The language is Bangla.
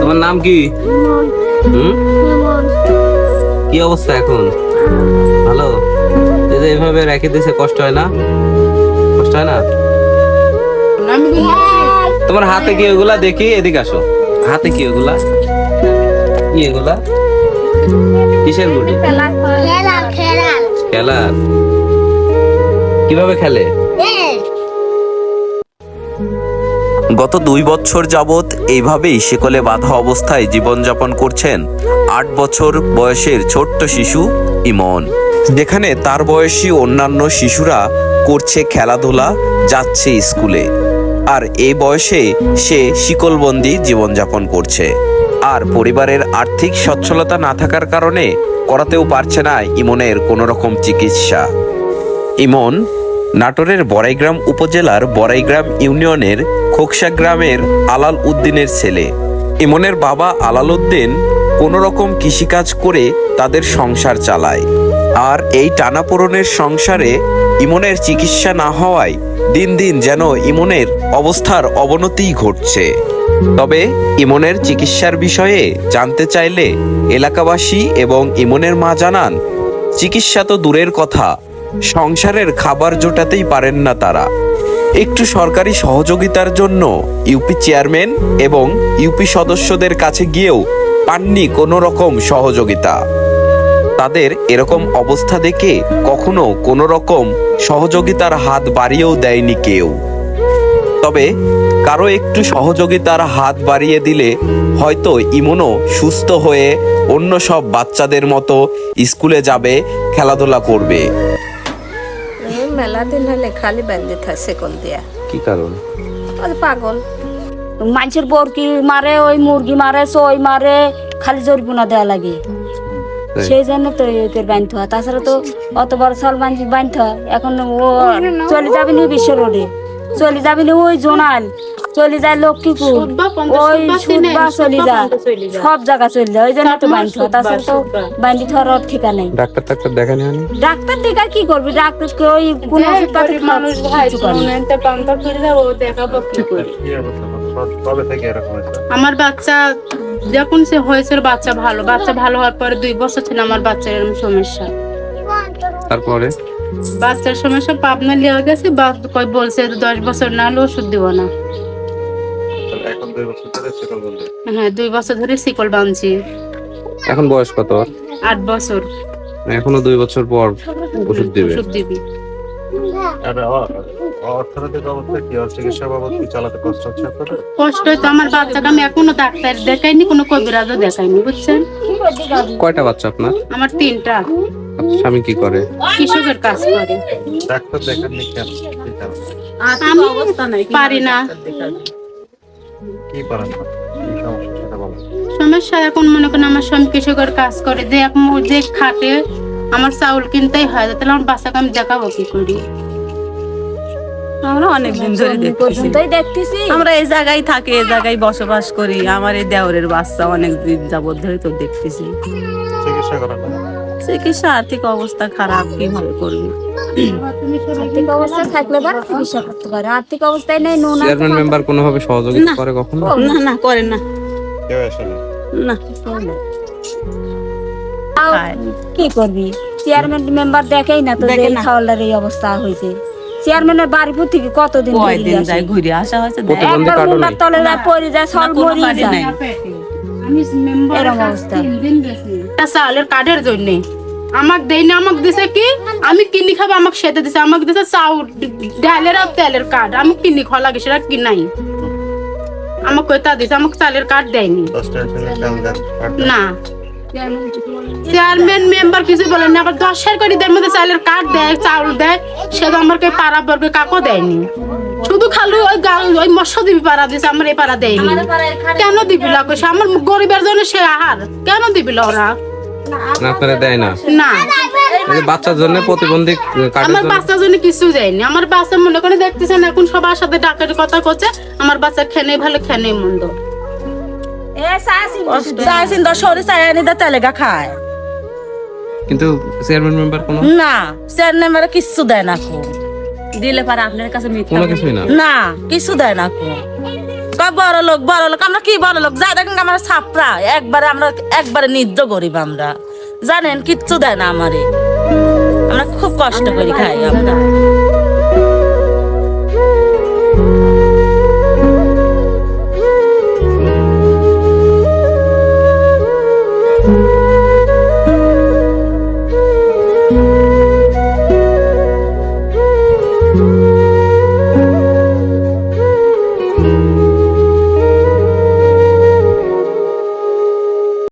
তোমার নাম কি? হুম? কি অবস্থা এখন? ভালো? এভাবে রেখে দিছে কষ্ট হয় না? কষ্ট হয় না? তোমার হাতে কি ওগুলা? দেখি এদিকে আসো। হাতে কি ওগুলা? কি এগুলা? কিসের গুটি খেলা কীভাবে খেলে? গত দুই বছর যাবৎ এইভাবেই শিকলে বাঁধা অবস্থায় জীবনযাপন করছেন আট বছর বয়সের ছোট্ট শিশু ইমন। যেখানে তার বয়সী অন্যান্য শিশুরা করছে খেলাধুলা, যাচ্ছে স্কুলে। আর এই বয়সে সে শিকলবন্দি জীবনযাপন করছে। আর পরিবারের আর্থিক সচ্ছলতা না থাকার কারণে করাতেও পারছে না ইমনের কোনো রকম চিকিৎসা। ইমন নাটোরের বড়াইগ্রাম উপজেলার বড়াইগ্রাম ইউনিয়নের খোকসা গ্রামের আলাল উদ্দিনের ছেলে। ইমনের বাবা আলাল উদ্দিন কোনো রকম কৃষিকাজ করে তাদের সংসার চালায়। আর এই টানাপোড়নের সংসারে ইমনের চিকিৎসা না হওয়ায় দিন দিন যেন ইমনের অবস্থার অবনতিই ঘটছে। তবে ইমনের চিকিৎসার বিষয়ে জানতে চাইলে এলাকাবাসী এবং ইমনের মা জানান, চিকিৎসা তো দূরের কথা সংসারের খাবার জোটাতেই পারেন না তারা। একটু সরকারি সহযোগিতার জন্য ইউপি চেয়ারম্যান এবং ইউপি সদস্যদের কাছে গিয়েও পাননি কোনো রকম সহযোগিতা। তাদের এরকম অবস্থা দেখে কখনো কোনো রকম সহযোগিতার হাত বাড়িয়েও দেয়নি কেউ। তবে কারও একটু সহযোগিতার হাত বাড়িয়ে দিলে হয়তো ইমনও সুস্থ হয়ে অন্য সব বাচ্চাদের মতো স্কুলে যাবে, খেলাধুলা করবে। এই মেলা দিন হলে খালি বেঁধে থাকে সেকল দিয়া। কি কারণ? ওই পাগল। মানুষের বরকি মারে ওই মুরগি মারে সই মারে খালি জরিমানা দেওয়া লাগে। সেই জন্য তো এদের বাঁধতে হয়। তাছাড়া তো অত বড় সাল বাঁধি বাঁধতে হয়। এখন ও চলে যাবে নি বিশ্ব রোডে। চলে যাবে নি ওই জোনাল। চলে যায় লক্ষ্মীপুর। ওই সুদবা চলে যায়। সব জায়গা চলে যায়। ওই জন্য তো হয় তাছাড়া তো বাঁধি ধরার ঠিকা নেই। ডাক্তার টাক্তার দেখানি হয়নি? ডাক্তার দেখা কি করবি? ডাক্তারকে ওই কোন ওষুধ পাতি মানুষ ভাই পান্তা দেখাবো কি করে। আমার বাচ্চা যখন সে হয়েছিল বাচ্চা ভালো। বাচ্চা ভালো হওয়ার পরে দুই বছর ছিল আমার বাচ্চার এরকম সমস্যা। তারপরে? বাচ্চার সমস্যা পাবনা লিয়ে গেছে বা কই বলছে দশ বছর না হলে ওষুধ দিব না। হ্যাঁ দুই বছর ধরে শিকল বাঁধছি। এখন বয়স কত? আট বছর। এখনও দুই বছর পর ওষুধ দিবে। ওষুধ দিবি। কষ্ট হয়তো আমার বাচ্চাকে আমি এখনও ডাক্তার দেখাইনি কোনো কবিরাজও দেখাইনি বুঝছেন? কয়টা বাচ্চা আপনার? আমার তিনটা। স্বামী কি করে? কৃষকের কাজ করে। ডাক্তার দেখাননি কেন? আমি পারি না। কি পারেন না সমস্যা? এখন মনে করেন আমার স্বামী কৃষকের কাজ করে। যে এক যে খাটে আমার চাউল কিনতেই হয় তাহলে আমার বাচ্চাকে আমি দেখাবো কি করি? আমরা অনেক দিন ধরে দেখতেছি। আমরা এই জায়গায় থাকি এই জায়গায় বসবাস করি। আমার এই দেওরের বাচ্চা অনেক দিন যাবত ধরে তো দেখতেছি। চিকিৎসা করেন না চিকিৎসা আর্থিক অবস্থা খারাপ কীভাবে করবি? আর্থিক অবস্থা থাকলে বা চিকিৎসা করতে পারে। আর্থিক অবস্থায় নেই নুন চেয়ারম্যান মেম্বার কোনোভাবে সহযোগিতা করে কখনো? না না করে না। কেউ আসেনি না। খায়। কি করবি? চেয়ারম্যান মেম্বার দেখেই না তো এই না। এই অবস্থা হয়েছে। চেয়ারম্যানের বাড়িপুর থেকে কতদিন কয়দিন যায় ঘুরে আসা হয়েছে একবার মুন্ডার তলে পড়ে যায় সব মরিয়ে যায়। এরকম অবস্থা। চাউলের কার্ডের জন্য। আমাক দেই না আমাক দিছে কি? আমি কিনি খাব আমাক সেতে দিছে আমাক দিছে চাউল ডালের আর তেলের আমি কিনি খাওয়া লাগে সেটা কি নাই? আমাক কইতা দিছে আমাক চালের কার্ড দেয়নি। দশ। না। চেয়ারম্যান মেম্বার কিছু বলেন না আবার দশের করে মধ্যে চালের কার্ড দেয় চাউল দেয় সে তো আমার পাড়া বর্গে কাকও দেয়নি। শুধু খালি ওই ওই মৎস্য দিবি পাড়া দিছে আমার এই পাড়া দেয়নি। কেন দিবি লাগো সে আমার গরিবের জন্য সে আহার। কেন দিবি ওরা? না আপনারা দেয় না। না। বাচ্চার জন্য প্রতিবন্ধী কার্ডের আমার বাচ্চার জন্য কিছু দেয়নি। আমার বাচ্চা মনে করে দেখতেছেন এখন সবার সাথে কথা করছে আমার বাচ্চা খেনে ভালো খেনে মন্দ। এ সাসি চাইছেন দশ শরীর দা তেলেগা খায়। কিন্তু চেয়ারম্যান মেম্বার কোনো? না কিচ্ছু দেয় না কো দিলে পারে আপনার কাছে মিথ্যা কোনো কিছুই না। না কিছু দেয় না। কো কয় বড় লোক বড় লোক আমরা কি বড় লোক? যা দেখেন আমরা ছাপরা একবারে আমরা একবারে নিদ্য গরিব আমরা। জানেন কিচ্ছু দেয় না আমারে। আমরা খুব কষ্ট করি খাই আমরা।